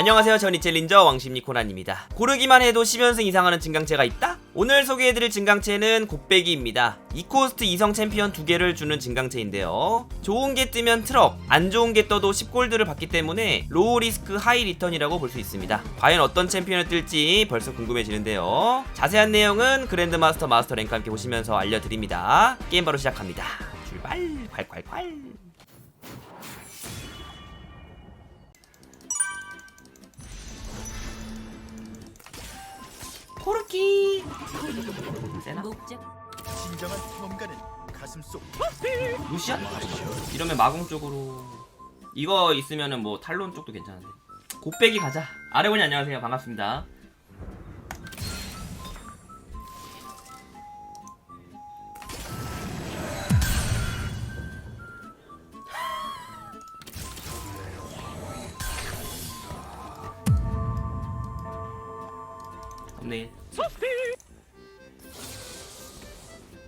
안녕하세요. 전 이첼린저 왕십니코난입니다. 고르기만 해도 10연승 이상하는 증강체가 있다? 오늘 소개해드릴 증강체는 곱빼기입니다. 이코스트 2성 챔피언 두 개를 주는 증강체인데요. 좋은 게 뜨면 트럭 안 좋은 게 떠도 10골드를 받기 때문에 로우 리스크 하이 리턴이라고 볼 수 있습니다. 과연 어떤 챔피언을 뜰지 벌써 궁금해지는데요. 자세한 내용은 그랜드마스터 마스터 랭크 함께 보시면서 알려드립니다. 게임 바로 시작합니다. 출발! 콸콸콸 코르키. 세나? 목적. 진정한 탐험가는 가슴 속. 루시안? 이러면 마공 쪽으로. 이거 있으면은 뭐 탈론 쪽도 괜찮은데. 곱빼기 가자. 아레고니 안녕하세요. 반갑습니다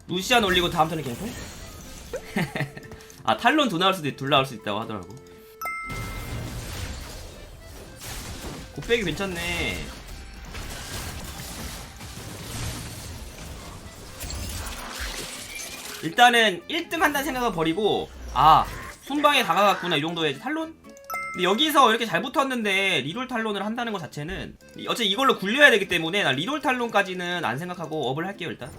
루시안 올리고 다음 턴에 갱플? 아 탈론 두 나올 수도 있, 둘 나올 수 있다고 하더라고 곱빼기 괜찮네 일단은 1등 한다는 생각을 버리고 아 순방에 다가갔구나 이 정도의 탈론? 근데 여기서 이렇게 잘 붙었는데 리롤 탈론을 한다는 것 자체는 어차피 이걸로 굴려야 되기 때문에 나 리롤 탈론까지는 안 생각하고 업을 할게요 일단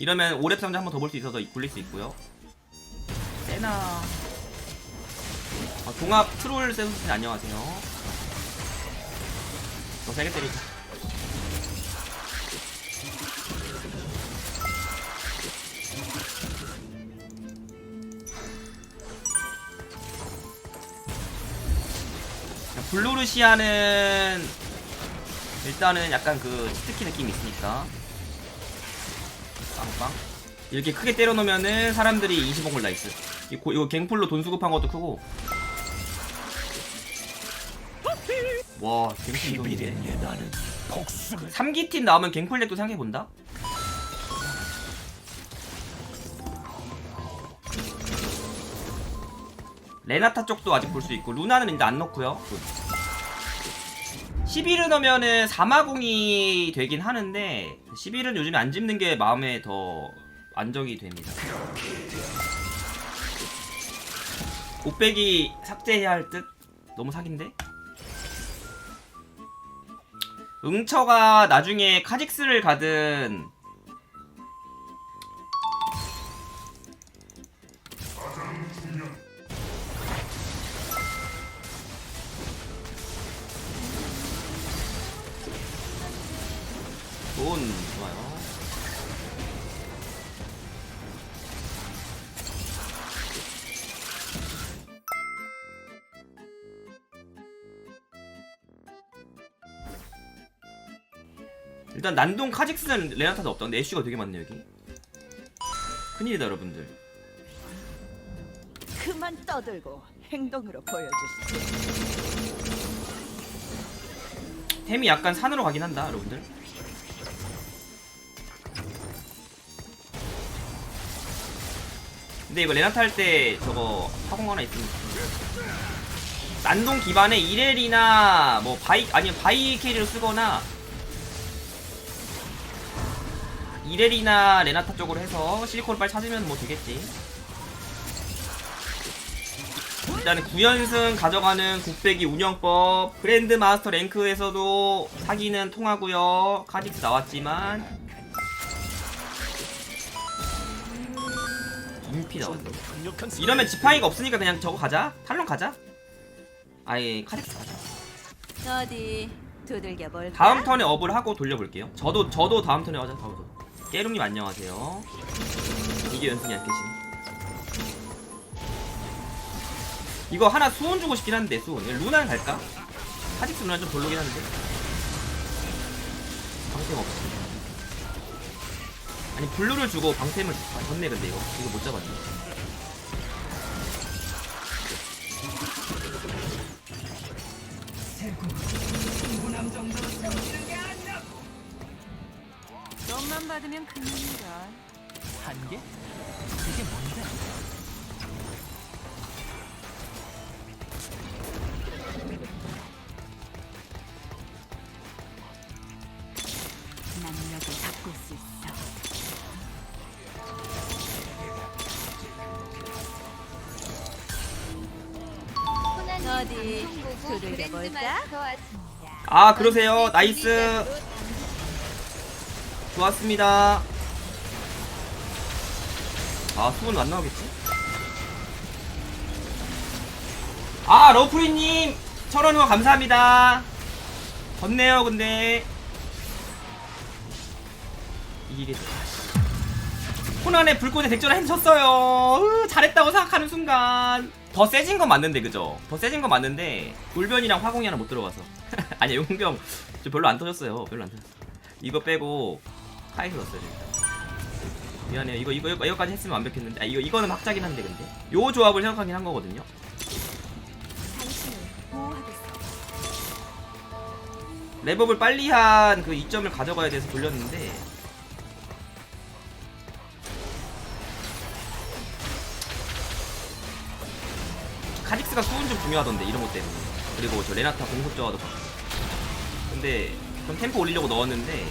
이러면 오랩 상자 한 번 더 볼 수 있어서 굴릴 수 있고요. 세나. 어, 종합 트롤 세븐틴 안녕하세요. 더 세게 때리자. 블루루시아는 일단은 약간 그 치트키 느낌이 있으니까 빵빵 이렇게 크게 때려놓으면은 사람들이 25골 나이스 이거, 이거 갱플로 돈 수급한 것도 크고. 와 갱플 돈이네. 나는 복수를 3기팀 나오면 갱플렉도 생각해본다? 레나타 쪽도 아직 볼 수 있고 루나는 이제 안 넣고요. 11을 넣으면은 사마공이 되긴 하는데 11은 요즘에 안 집는 게 마음에 더 안정이 됩니다 곱빼기 삭제해야 할 듯? 너무 사기인데? 응처가 나중에 카직스를 가든 일단 난동 카직스는 레나타도 없다. 근데 애쉬가 되게 많네 여기. 큰일이다 여러분들. 그만 떠들고 행동으로 보여주시죠. 템이 약간 산으로 가긴 한다 여러분들. 근데 이거 레나타 할 때 저거 화공 하나 있으면 난동 기반에 이렐이나 뭐 바이 아니면 바이 캐리로 쓰거나 이렐이나 레나타 쪽으로 해서 실리콘을 빨리 찾으면 뭐 되겠지. 일단은 9연승 가져가는 국배기 운영법 그랜드 마스터 랭크에서도 사기는 통하고요. 카직스 나왔지만 인피 강력한 이러면 지팡이가 없으니까 그냥 저거 가자? 탈론 가자? 아예 카직스 가자. 어디 두들겨 볼까? 다음 턴에 업을 하고 돌려볼게요. 저도 저도 다음 턴에 하자 다음 턴 깨lum님 안녕하세요. 이게 연승이 안 깨시네. 이거 하나 수온 주고 싶긴 한데 수온 루나는 갈까? 카직스 루나 좀 별로긴 한데. 방템 없어. 아니 블루를 주고 방템을 줄까? 졌네 근데 이거. 이거 못 잡았네 아프면 금입니다. 한계? 그게 뭔데? 능력을 바꿀 수 있어. 어디 두들겨볼까? 아 그러세요 나이스 좋았습니다. 아 수분 안 나오겠지? 아 러프리님! 천원 후원 감사합니다. 졌네요 근데. 이기겠다 코난의 불꽃의 백전을 헤쳤어요. 으, 잘했다고 생각하는 순간. 더 세진 건 맞는데 그죠? 더 세진 건 맞는데 돌변이랑 화공이 하나 못 들어가서. 아니야 용병. 저 별로 안 터졌어요. 별로 안 터졌어 이거 빼고 카이스 넣었어요 지금. 미안해요. 이거 이거 이거 이거까지 했으면 완벽했는데. 아 이거 이거는 확자긴 한데 근데. 요 조합을 생각하긴 한 거거든요. 랩업을 빨리 한 그 이점을 가져가야 돼서 돌렸는데. 카직스가 수은 좀 중요하던데 이런 것 때문에. 그리고 저 레나타 공속 저하도 근데 좀 템포 올리려고 넣었는데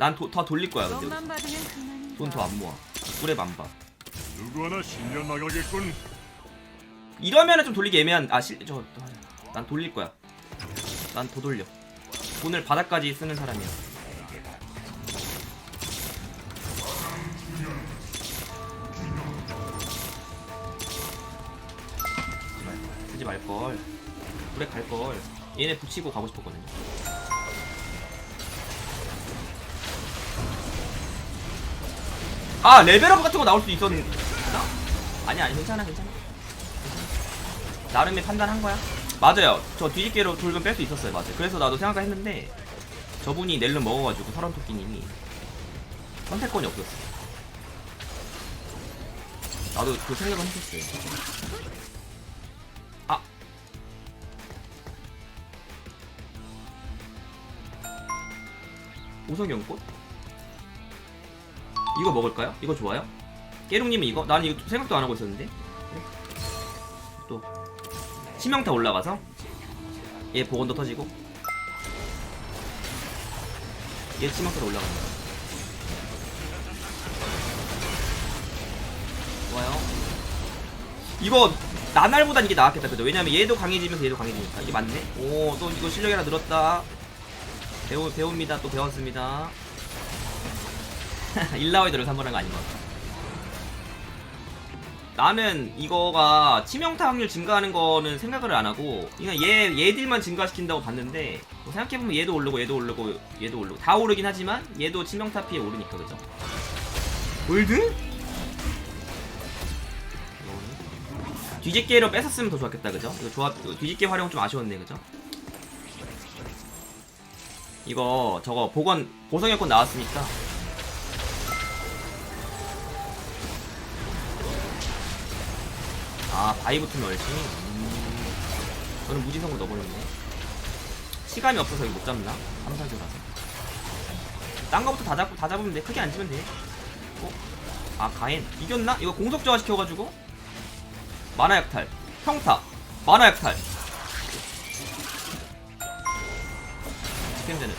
난 더 돌릴 거야 근데. 돈 더 안 모아. 꿀에 만봐 누구 하나 신년 나가겠군. 이러면은 좀 돌리기 애매한 아실저난 돌릴 거야. 난 더 돌려. 돈을 바닥까지 쓰는 사람이야. 쓰지 말걸. 불에 갈걸. 얘네 붙이고 가고 싶었거든요 아 레벨업 같은 거 나올 수 있었나? 아니 아니 괜찮아 괜찮아 나름의 판단한 거야. 맞아요. 저 뒤집개로 돌면 뺄 수 있었어요. 맞아요. 그래서 나도 생각을 했는데 저분이 넬름 먹어가지고 설원토끼님이 선택권이 없었어. 나도 그 생각은 했었어요. 아. 오성연꽃? 이거 먹을까요? 이거 좋아요? 깨룽님은 이거? 나는 이거 생각도 안 하고 있었는데. 또. 치명타 올라가서? 얘 보건도 터지고. 얘 치명타도 올라간다. 좋아요. 이거 나날보단 이게 나았겠다 그죠? 왜냐면 얘도 강해지면서 얘도 강해지니까. 이게 맞네? 오 또 이거 실력이 하나 늘었다. 배우, 배웁니다. 또 배웠습니다 일라와이드를 선물한 거 아닌 것 나는 이거가 치명타 확률 증가하는 거는 생각을 안 하고 그냥 얘 얘들만 증가시킨다고 봤는데 뭐 생각해보면 얘도 오르고 얘도 오르고 얘도 오르고 다 오르긴 하지만 얘도 치명타 피해 오르니까 그죠? 골드? 뒤집개로 뺏었으면 더 좋았겠다 그죠? 이거 조합 뒤집개 활용 좀 아쉬웠네 그죠? 이거 저거 보건 보성 여권 나왔으니까 아 바이 붙으면 얼지 음. 저는 무지성으로 넣어버렸네. 시간이 없어서 이거 못 잡나? 3, 4조라서. 딴 거부터 다 잡고 다 잡으면 돼. 크게 안 치면 돼. 어? 아 가엔 이겼나? 이거 공속 저하 시켜가지고? 만화 약탈. 평타. 만화 약탈. 스캔되는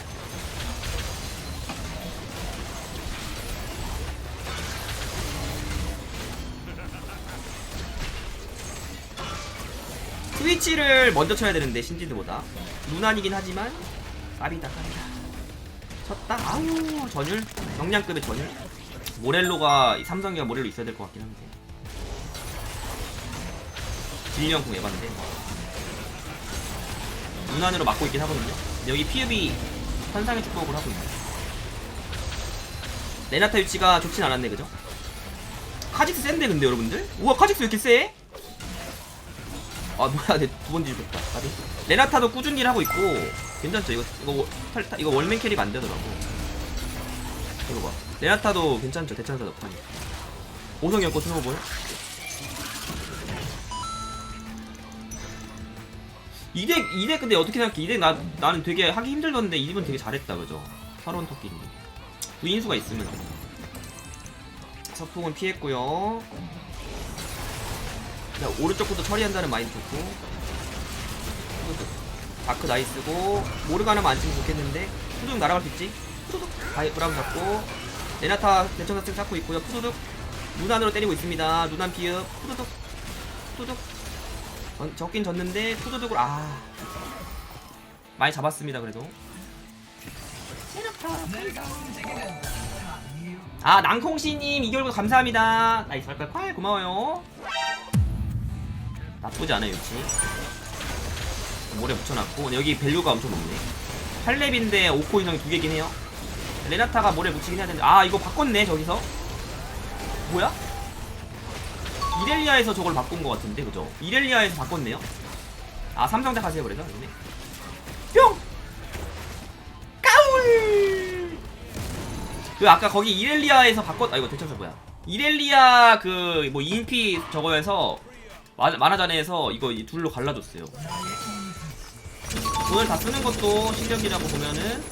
스위치를 먼저 쳐야 되는데 신지드보다. 루난이긴 하지만 쌉이다 쌉이다. 쳤다. 아우 전율. 경량급의 전율. 모렐로가 이 삼성이가 모렐로 있어야 될 것 같긴 한데. 진리형궁 에반데. 루난으로 막고 있긴 하거든요. 근데 여기 피읍이 환상의 축복을 하고 있네. 레나타 위치가 좋진 않았네 그죠? 카직스 센데 근데 여러분들? 우와 카직스 왜 이렇게 세? 아 뭐야 내두번 뒤집었다 아니 레나타도 꾸준히 일 하고 있고 괜찮죠? 이거 이거 워- 탈타 이거 원맨 캐리가 안 되더라고. 이거 봐. 레나타도 괜찮죠? 대천사 덕분에 오성이 없고 스노볼. 이덱 이덱 근데 어떻게 생각해? 이덱 나 나는 되게 하기 힘들던데 이 집은 되게 잘했다 그죠? 사론 토끼님 부인수가 있으면. 서풍은 피했고요 자, 오른쪽부터 처리한다는 마인드 좋고. 다크 나이스고. 모르가나만 안 치면 좋겠는데. 후두둑 날아갈 수 있지? 후두둑. 바이 브라운 잡고. 레나타 대천사승 잡고 있고요. 후두둑. 눈안으로 때리고 있습니다. 눈안 후두둑. 후두둑. 전, 적긴 졌는데 후두둑을 아. 많이 잡았습니다 그래도. 아 낭콩씨님 이결과 감사합니다. 나이스 할까요? 고마워요 나쁘지 않아요 유치 모래 붙여놨고 근데 여기 밸류가 엄청 높네 8렙인데 5코 이상이 두 개긴 해요 레나타가 모래 붙이긴 해야 되는데 아 이거 바꿨네 저기서 뭐야? 이렐리아에서 저걸 바꾼 것 같은데 그죠? 이렐리아에서 바꿨네요 아 삼성대 가세요 그래서 여기네 뿅! 까울! 그 아까 거기 이렐리아에서 바꿨 아 이거 대천사 뭐야 이렐리아 그 뭐 인피 저거에서 마- 만화전에서 이거 이 둘로 갈라줬어요. 돈을 다 쓰는 것도 실력이라고 보면은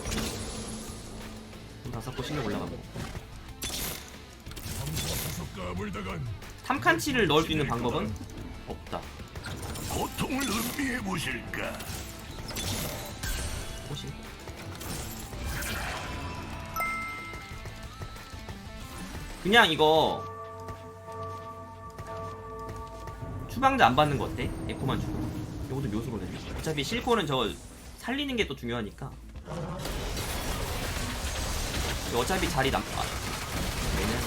돈 다 썼고 실력 올라가고. 탐칸치를 넣을 수 있는 방법은 없다. 고통을 음미해 보실까? 혹시? 그냥 이거 추방자 안 받는 거 어때? 에코만 주고. 이것도 묘수거든요 어차피 실코는 저 살리는 게 또 중요하니까. 어차피 자리 남.. 아 얘는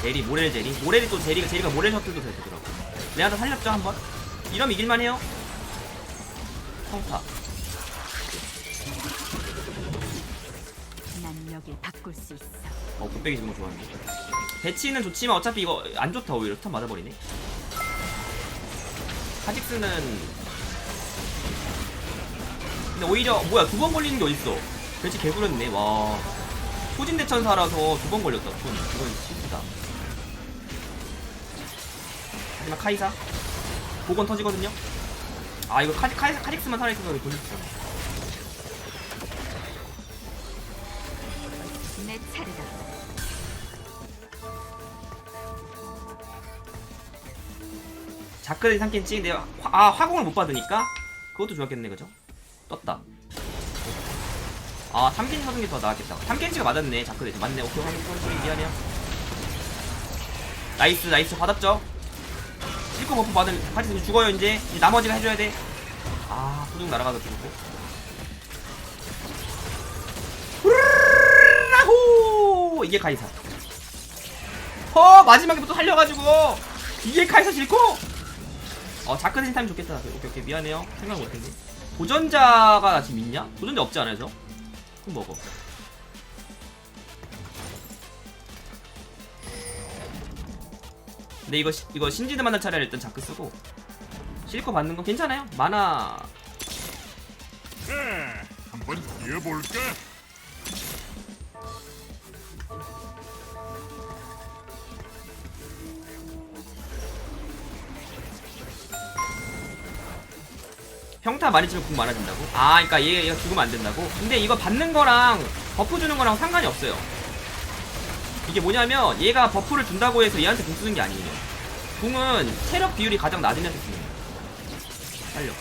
제리 모렐 제리? 모렐이 또 제리가 제리가 모렐 셔틀도 되더라고. 내가 다 살렸죠 한번? 이러면 이길만 해요? 성타 난 여길 바꿀 수 있어. 어 굿백이 지금 좋아하는데 배치는 좋지만 어차피 이거 안 좋다. 오히려 스턴 맞아버리네. 카직스는 근데 오히려 뭐야 두 번 걸리는 게 어딨어. 배치 개구렸네. 와. 소진대천사라서 두 번 걸렸다. 그건 그건 실수다. 하지만 카이사? 복원 터지거든요? 아 이거 카직, 카직, 카직스만 살아있어서 있 자크레디 삼켄치 근데 화, 아 화공을 못 받으니까? 그것도 좋았겠네 그죠? 떴다. 아 탐켄치 사는 게 더 나았겠다. 탐켄치가 맞았네 자크레디. 맞네. 오케이 화공 소리 소리 미안해요. 나이스 나이스. 받았죠? 실컷 버프 받은 파티 죽어요 이제. 이제 나머지가 해줘야 돼아 후둥 날아가서 죽고. 후라호! 이게 카이사. 어 마지막에 또 살려가지고. 이게 카이사 실코 어 자크신 타임 좋겠다. 오케이 오케이 미안해요. 생각 못했네. 도전자가 지금 있냐? 도전자 없지 않아요 저? 그럼 먹어. 근데 이거 시- 이거 신지드 만날 차례를 일단 자크 쓰고. 실컷 받는 건 괜찮아요. 만화. 네, 한번 뛰어볼까? 평타 많이 치면 궁 많아진다고? 아 그니까 얘, 얘가 죽으면 안 된다고? 근데 이거 받는 거랑 버프 주는 거랑 상관이 없어요. 이게 뭐냐면 얘가 버프를 준다고 해서 얘한테 궁 쓰는 게 아니에요. 궁은 체력 비율이 가장 낮은 애한테 쓰는 거예요. 살려.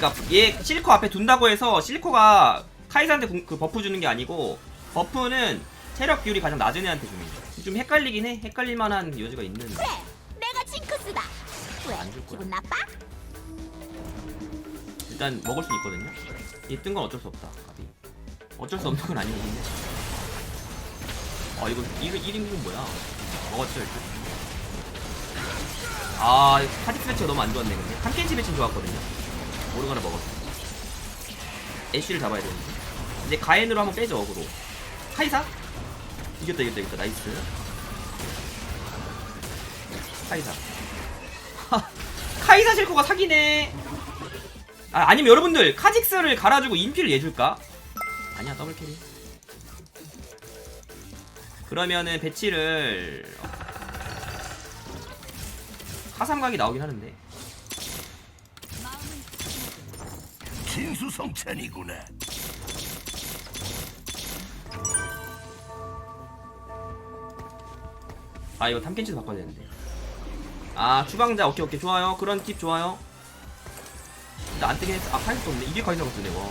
그니까 얘 실코 앞에 둔다고 해서 실코가 카이사한테 궁- 그 버프 주는 게 아니고 버프는 체력 비율이 가장 낮은 애한테 주는 거예요. 좀 헷갈리긴 해. 헷갈릴 만한 여지가 있는. 내가 징크스다. 왜? 안줄 거야. 기분 나빠? 일단 먹을 수 있거든요. 이 뜬 건 어쩔 수 없다. 가비. 어쩔 수 없는 건 아니거든요. 아 이거 이거 1인분 뭐야? 먹었죠 일단. 아 카직스 배치가 너무 안 좋았네 근데 한켄치 배치 좋았거든요. 모르가나 먹었어. 애쉬를 잡아야 되는데. 이제 가엔으로 한번 빼죠 어그로. 카이사? 이겼다 이겼다 이겼다 나이스. 카이사. 하, 카이사 실코가 사기네. 아, 아니면 여러분들 카직스를 갈아주고 인피를 얘줄까? 아니야 더블 캐리. 그러면은 배치를 어, 하삼각이 나오긴 하는데 진수성찬이구나. 아 이거 탐켄치도 바꿔야 되는데 아 추방자. 오케이 오케이. 좋아요. 그런 팁 좋아요. 근데 안 뜨긴 했어. 아 카이스도 없네. 이게 카이스가 뜨네 와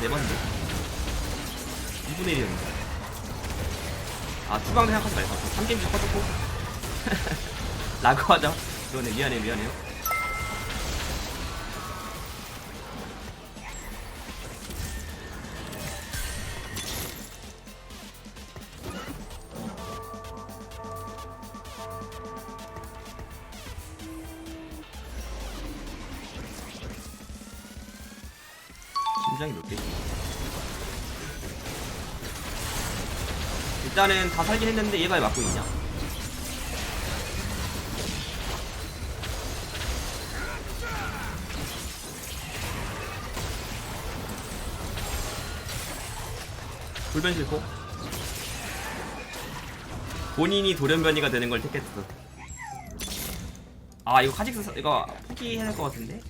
네 번인데 2분의 1이었는데. 아 추방자 생각하지 말고. 탐켄치 꺼졌고. 라고 하자. 그러네 미안해 미안해요 심장이 몇 개지? 일단은 다 살긴 했는데 얘가 왜 맞고 있냐? 돌변 싫고 본인이 돌연변이가 되는 걸 택했어 아 이거 카직스 사- 이거 포기해야 될 것 같은데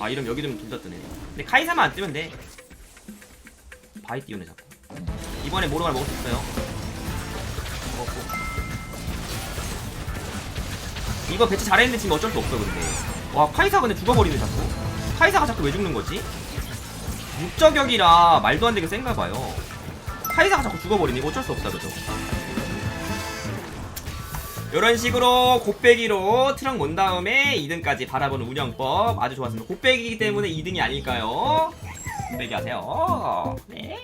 아 이러면 여기 좀둘다 뜨네. 근데 카이사만 안 뜨면 돼. 바이 띄우네 자꾸. 이번에 모로갈 먹을 수 있어요. 먹었고. 이거 배치 잘했는데 지금 어쩔 수 없어 근데. 와 카이사 근데 죽어버리네 자꾸. 카이사가 자꾸 왜 죽는 거지? 육저격이라 말도 안 되게 센가 봐요. 카이사가 자꾸 죽어버리네 이거 어쩔 수 없다 그죠 이런 식으로 곱빼기로 트럭 몬 다음에 2등까지 바라보는 운영법 아주 좋았습니다. 곱빼기이기 때문에 2등이 아닐까요? 곱빼기 하세요. 네.